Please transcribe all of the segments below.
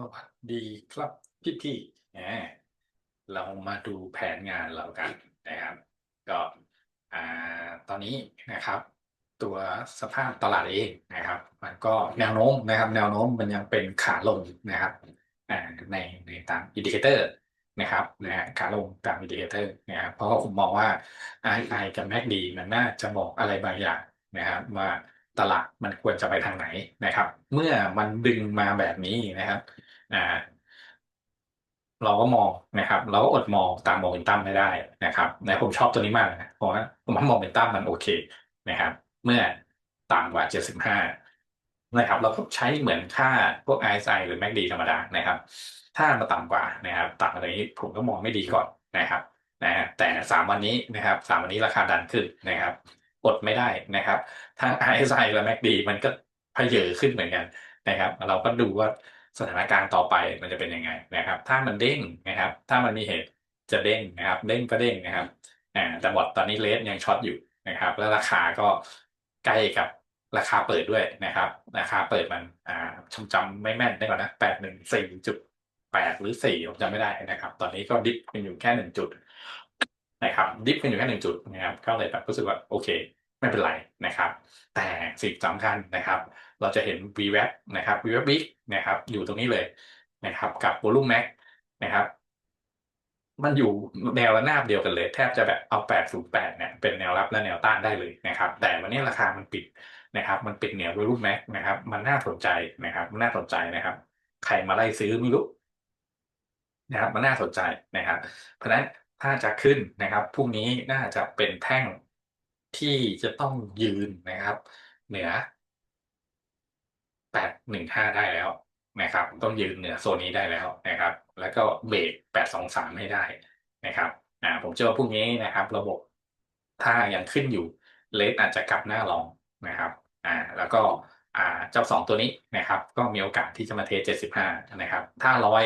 สวัสดีครับพี่พี่ๆแหมเรามาดูแผนงานเรากันนะครับ ก็อ่าตอนนี้นะครับ ตัวสภาพตลาดเองนะครับ มันก็แนวโน้มนะครับ แนวโน้มมันยังเป็นขาลงนะครับอ่าในในตามอินดิเคเตอร์นะครับนะฮะขาลงตามอินดิเคเตอร์นะครับเพราะผมมองว่า RSI กับ MACD มันน่าจะบอกอะไรบางอย่างนะครับว่าตลาดมันควรจะไปทางไหนนะครับ เมื่อมันดึงมาแบบนี้นะครับ อ่าเราก็มองนะครับ เราก็อดมองตามโมเมนตัมไม่ได้นะครับนะผมชอบตัวนี้มากนะเพราะว่าผมว่าโมเมนตัมมันโอเคนะครับ เมื่อต่ำกว่า 75 นะครับ เราก็ใช้เหมือนค่าพวก RSI หรือ MACD ธรรมดานะครับ ถ้ามาต่ำกว่านะครับต่ำกว่านี้ผมก็มองไม่ดีก่อนนะครับนะฮะแต่สามวันนี้นะครับสามวันนี้ราคาดันขึ้นนะครับอดไม่ได้นะครับทั้ง RSI และ MACD มันก็พเยอขึ้นเหมือนกันนะครับ เราก็ดูว่า สถานการณ์ต่อไปมันจะเป็นยังไงนะครับ ถ้ามันเด้งนะครับ ถ้ามันมีเหตุจะเด้งนะครับ เด้งก็เด้งนะครับอ่าแต่บอทตอนนี้เลสยังช็อตอยู่นะครับ แล้วราคาก็ใกล้กับราคาเปิดด้วยนะครับ ราคาเปิดมันอ่าจำจำไม่แม่นได้ก่อนนะแปดหนึ่งสี่จุดแปดหรือสี่ผมจำไม่ได้นะครับ ตอนนี้ก็ดิฟกันอยู่แค่หนึ่งจุดนะครับ ดิฟกันอยู่แค่หนึ่งจุดนะครับก็เลยแบบรู้สึกว่าโอเค ไม่เป็นไรนะครับ แต่สิ่งสำคัญนะครับ เราจะเห็น VWAP นะครับ VWAP Week นะครับ อยู่ตรงนี้เลยนะครับ กับ Volume Max นะครับ มันอยู่แนวระนาบเดียวกันเลย แทบจะแบบเอา 808 เนี่ยเป็นแนวรับและแนวต้านได้เลยนะครับ แต่วันนี้ราคามันปิดนะครับ มันปิดเหนือ Volume Max นะครับ มันน่าสนใจนะครับมันน่าสนใจนะครับ ใครมาไล่ซื้อไม่รู้นะครับ มันน่าสนใจนะครับ เพราะนั้นถ้าจะขึ้นนะครับพรุ่งนี้น่าจะเป็นแท่ง ที่จะต้องยืนนะครับ เหนือ815ได้แล้วนะครับ ต้องยืนเหนือโซนนี้ได้แล้วนะครับ แล้วก็เบรก823ให้ได้นะครับอ่าผมเชื่อว่าพรุ่งนี้นะครับ ระบบถ้ายังขึ้นอยู่เลสอาจจะกลับหน้าลองนะครับอ่าแล้วก็อ่าเจ้าสองตัวนี้นะครับ ก็มีโอกาสที่จะมาเทส75นะครับ ถ้าลอย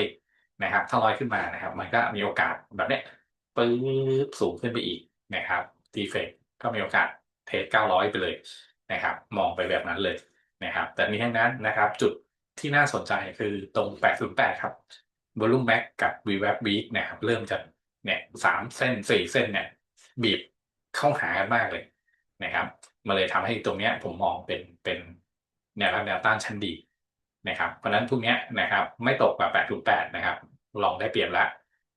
นะครับ ถ้าลอยขึ้นมานะครับ มันก็มีโอกาสแบบเนี้ยปื๊บสูงขึ้นไปอีกนะครับดีเฟก ก็มีโอกาสเทส900 ไปเลยนะครับ มองไปแบบนั้นเลยนะครับ แต่นี้ทั้งนั้นนะครับ จุดที่น่าสนใจคือตรง 808 ครับ Volume Max กับ VWAP Week นะครับ เริ่มจะเนี่ยสามเส้นสี่เส้นเนี่ย บีบเข้าหากันมากเลยนะครับมาเลยทำให้ตรงเนี้ยผมมองเป็นเป็นแนวรับแนวต้านชั้นดีนะครับ เพราะนั้นพวกเนี้ยนะครับ ไม่ตกกว่า808 นะครับ ลองได้เปรียบแล้ว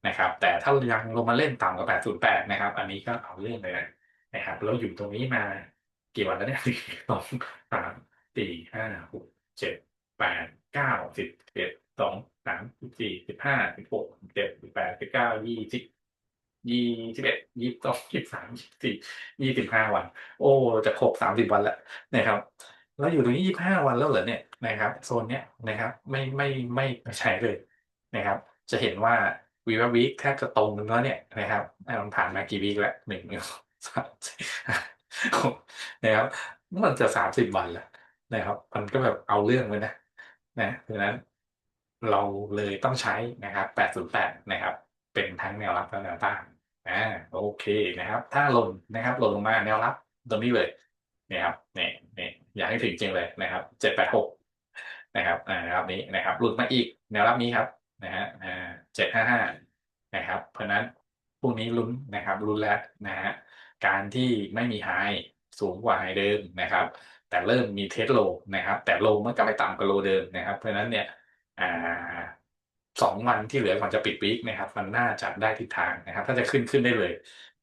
นะครับ แต่ถ้ายังลงมาเล่นต่ำกว่า808 นะครับ อันนี้ก็เอาเรื่องเลยนะ นะครับเราอยู่ตรงนี้มากี่วันแล้วเนี่ยสองสามสี่ห้าหกเจ็ดแปดเก้าสิบเอ็ดสองสามสิบสี่สิบห้าสิบหกสิบเจ็ดสิบแปดสิบเก้ายี่สิบยี่สิบเอ็ดยี่สิบสองยี่สิบสามยี่สิบสี่ยี่สิบห้าวัน โอ้จะครบสามสิบวันแล้วนะครับแล้วอยู่ตรงนี้ยี่สิบห้าวันแล้วเหรอเนี่ยนะครับ โซนเนี้ยนะครับ ไม่ไม่ไม่ไม่ใช่เลยนะครับ จะเห็นว่าวีว่าวีคแทบจะตรงกันแล้วเนี่ยนะครับมันผ่านมากี่วีคแล้วหนึ่ง สามสี่ห้าหกนะครับมันจะสามสิบวันแล้วนะครับ มันก็แบบเอาเรื่องเลยนะนะดังนั้นเราเลยต้องใช้นะครับ808นย์แปดนะครับ เป็นทั้งแนวรับและแนวต้านอ่าโอเคนะครับ ถ้าหล่นนะครับหล่นลงมาแนวรับตรงนี้เลยนะครับเนี่ยเนี่ยอยากให้ถึงจริงเลยนะครับ786นะครับอ่าแนวรับนี้นะครับหลุดมาอีกแนวรับนี้ครับนะฮะอ่า755นะครับ เพราะนั้น พรุ่งนี้ลุ้นนะครับลุ้นแล้วนะฮะการที่ไม่มีไฮสูงกว่าไฮเดิมนะครับ แต่เริ่มมีเทสโลนะครับ แต่โลมันก็ไม่ต่ำกว่าโลเดิมนะครับ เพราะฉะนั้นเนี่ยอ่าสองวันที่เหลือก่อนจะปิดวีคนะครับ มันน่าจะได้ทิศทางนะครับ ถ้าจะขึ้นขึ้นได้เลย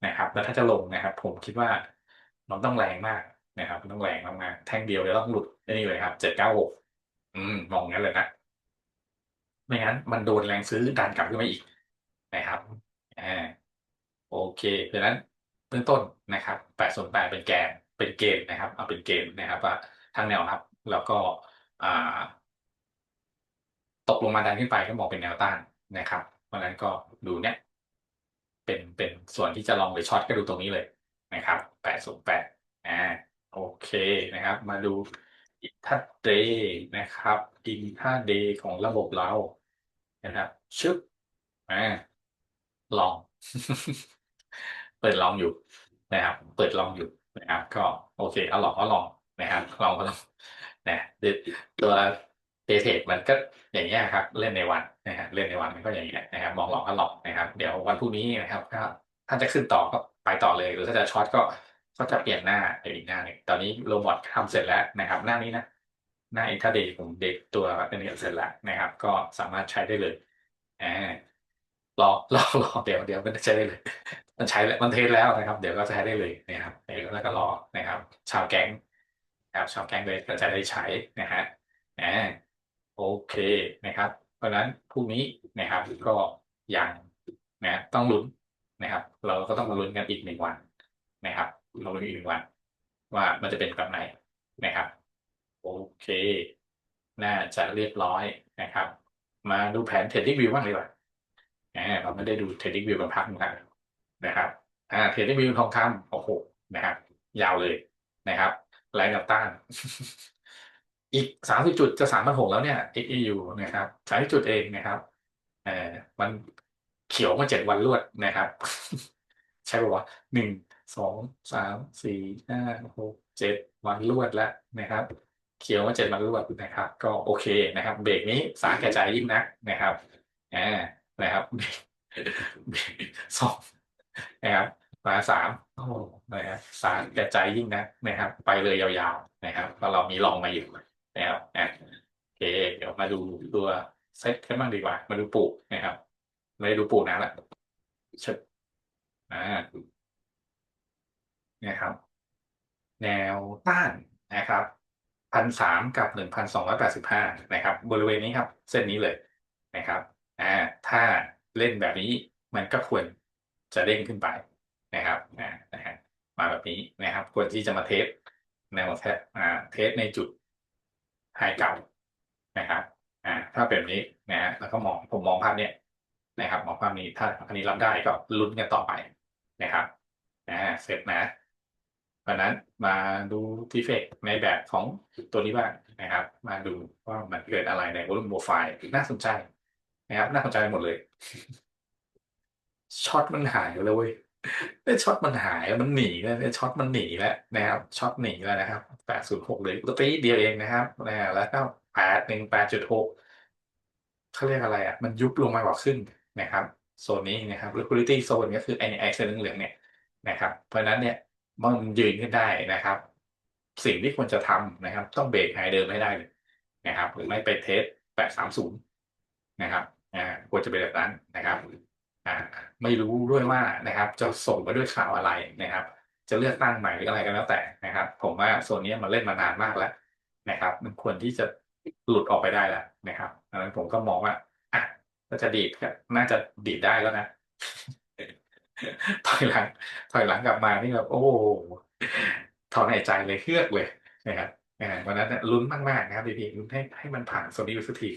นะครับ แล้วถ้าจะลงนะครับ ผมคิดว่ามันต้องแรงมากนะครับต้องแรงมากๆแท่งเดียวจะต้องหลุดนี่เลยครับเจ็ดเก้าหกอืมมองงั้นเลยนะไม่งั้นมันโดนแรงซื้อดันกลับขึ้นมาอีกนะครับอ่า โอเคเพราะฉะนั้นเบื้องต้นนะครับแปดส่วนแปดเป็นแกนเป็นเกณฑ์นะครับ เอาเป็นเกณฑ์นะครับว่าทางแนวรับแล้วก็ตกลงมาดันขึ้นไปก็มองเป็นแนวต้านนะครับเพราะฉะนั้นก็ดูเนี้ยเป็นเป็นส่วนที่จะลองไปช็อตก็ดูตรงนี้เลยนะครับแปดศูนแปดอ่าโอเคนะครับ มาดูอินทัเดย์นะครับอินทัเดย์ของระบบเรานะครับชึบอ่าลอง เปิดลองอยู่นะครับ เปิดลองอยู่นะครับ ก็โอเคเอาลองก็ลองนะครับลองก็ลองนะตัวเ a เทรดมันก็อย่างเงี้ยครับ เล่นในวันนะฮะเล่นในวันมันก็อย่างเงี้ยนะครับ มองหลอกก็หลอกนะครับ เดี๋ยววันพรุ่งนี้นะครับถ้าถ้านจะขึ้นต่อก็ไปต่อเลย หรือถ้าจะช็อตก็ก็จะเปลี่ยนหน้าไปอีกหน้าหนึ่งตอนนี้โรบอททำเสร็จแล้วนะครับ หน้านี้นะหน้าอินท r เดย์ผมเด็กตัวอันนี้เสร็จแล้วนะครับ ก็สามารถใช้ได้เลยอ่า รอรอรอเดี๋ยวเดี๋ยวมันใช้ได้เลย มันใช้แล้วมันเทสแล้วนะครับ เดี๋ยวก็ใช้ได้เลยนะครับเดี๋ยวแล้วก็รอนะครับ ชาวแก๊งนะครับชาวแก๊งเลยก็จะได้ใช้นะฮะอ่าโอเคนะครับ เพราะนั้นพรุ่งนี้นะครับก็ยังนะต้องลุ้นนะครับ เราก็ต้องมาลุ้นกันอีกหนึ่งวันนะครับเราลุ้นอีกหนึ่งวัน ว่ามันจะเป็นแบบไหนนะครับ โอเค น่าจะเรียบร้อยนะครับ มาดูแผนเทรดดิ้งวิวบ้างดีกว่า อ่าเราไม่ได้ดูเทรดดิ้งวิวกันพักนึงแล้วนะครับอ่าเทรดดิ้งวิวทองคำโอ้โหนะครับ ยาวเลยนะครับแรงแนวต้าน อีกสามสิบจุดจะสามพันหกแล้วเนี่ย XEU นะครับสามสิบจุดเองนะครับเอ่อมันเขียวมาเจ็ดวันรวดนะครับ ใช่ป่าวะหนึ่งสองสามสี่ห้าหกเจ็ดวันรวดแล้วนะครับเขียวมาเจ็ดวันรวดนะครับ ก็โอเคนะครับ เบรกนี้สาแก่ใจยิ่งนักนะครับอ่า นะครับเบรกเบรกสองนะครับมาสามโอ้นะครับสารแก่ใจยิ่งนักนะครับ ไปเลยยาวๆนะครับเพราะเรามีลองมาอยู่นะครับอะโอเคเดี๋ยวมาดูตัวเซตกันบ้างดีกว่า มาดูปูนะครับ ไม่ได้ดูปูนะแหละเชิญอ่านะครับ แนวต้านนะครับพันสามกับหนึ่งพันสองร้อยแปดสิบห้านะครับ บริเวณนี้ครับ เส้นนี้เลยนะครับ อ่าถ้าเล่นแบบนี้มันก็ควรจะเด้งขึ้นไปนะครับอ่านะฮะมาแบบนี้นะครับ ควรที่จะมาเทสแนวเทสอ่าเทสในจุดไฮเก่านะครับอ่าถ้าเป็นแบบนี้นะฮะแล้วก็มองผมมองภาพเนี้ยนะครับมองภาพนี้ถ้าอันนี้รับได้ก็ลุ้นกันต่อไปนะครับอ่าเสร็จนะเพราะนั้นมาดูทีเฟกในแบบของตัวนี้บ้างนะครับ มาดูว่ามันเกิดอะไรในวอลุ่มโปรไฟล์น่าสนใจ นะครับน่าสนใจหมดเลยช็อตมันหายเลยเว้ยได้ช็อตมันหายมันหนีแล้วได้ช็อตมันหนีแล้วนะครับช็อตหนีแล้วนะครับแปดศูนย์หกเลยตัวตีเดียวเองนะครับนะแล้วก็แปดหนึ่งแปดจุดหกเขาเรียกอะไรอะ มันยุบลงมากว่าครึ่งนะครับโซนนี้นะครับ liquidity zone ก็คือไอ้ไอ้เส้นเหลืองเนี่ยนะครับ เพราะฉะนั้นเนี่ยมันยืนขึ้นได้นะครับ สิ่งที่ควรจะทำนะครับ ต้องเบรกไฮเดิมให้ได้เลยนะครับ หรือไม่ไปเทสแปดสามศูนย์นะครับ อ่าควรจะเป็นแบบนั้นนะครับอ่าไม่รู้ด้วยว่านะครับ จะส่งมาด้วยข่าวอะไรนะครับ จะเลือกตั้งใหม่หรืออะไรก็แล้วแต่นะครับ ผมว่าโซนนี้มันเล่นมานานมากแล้วนะครับ มันควรที่จะหลุดออกไปได้แล้วนะครับดังนั้นผมก็มองว่าอะก็จะดีดน่าจะดีดได้แล้วนะถอยหลัง ถอยหลังกลับมานี่แบบโอ้โถอนหายใจเลยเฮือกเลยนะครับวันนั้นลุ้นมากๆนะครับพี่ๆลุ้นให้ให้มันผ่านโซนนี้ไปสักที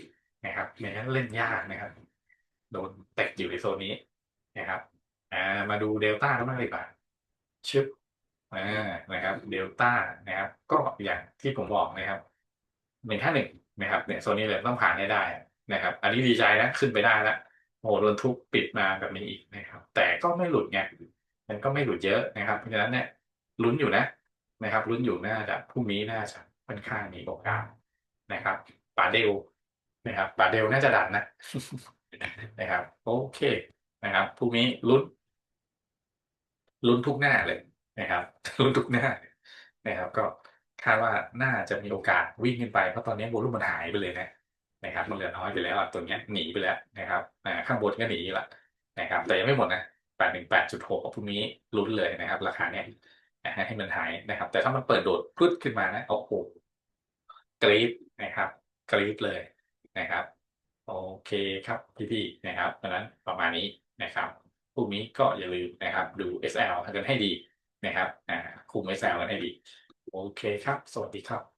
นะครับไม่งั้นเล่นยากนะครับ โดนแตกอยู่ในโซนนี้นะครับอ่ามาดูเดลต้ากันบ้างดีกว่าชึบอ่านะครับเดลต้านะครับ ก็อย่างที่ผมบอกนะครับหนึ่งห้าหนึ่งนะครับเนี่ยโซนนี้เลยต้องผ่านให้ได้นะครับ อันนี้ดีใจนะขึ้นไปได้แล้วโอ้โหโดนทุบปิดมาแบบนี้อีกนะครับ แต่ก็ไม่หลุดไงมันก็ไม่หลุดเยอะนะครับ เพราะฉะนั้นเนี่ยลุ้นอยู่นะนะครับลุ้นอยู่น่าจะพรุ่งนี้น่าจะค่อนข้างมีโอกาสนะครับป่าเดล นะครับป่าเดลน่าจะดันนะนะครับ โอเคนะครับพรุ่งนี้ลุ้นลุ้นทุกหน้าเลยนะครับลุ้นทุกหน้านะครับ ก็คาดว่าน่าจะมีโอกาสวิ่งขึ้นไปเพราะตอนนี้โวลุ่มมันหายไปเลยนะนะครับมันเหลือน้อยไปแล้วอะตัวเนี้ยหนีไปแล้วนะครับอ่าข้างบนก็หนีละนะครับ แต่ยังไม่หมดนะแปดหนึ่งแปดจุดหกพรุ่งนี้ลุ้นเลยนะครับ ราคาเนี้ยนะฮะให้มันหายนะครับ แต่ถ้ามันเปิดโดดพลุดขึ้นมานะโอ้โหกรี๊ดนะครับกรี๊ดเลย นะครับ โอเคครับพี่ๆนะครับดังนั้นประมาณนี้นะครับพรุ่งนี้ก็อย่าลืมนะครับดู SL กันให้ดีนะครับอ่าคุม SL กันให้ดี โอเคครับ สวัสดีครับ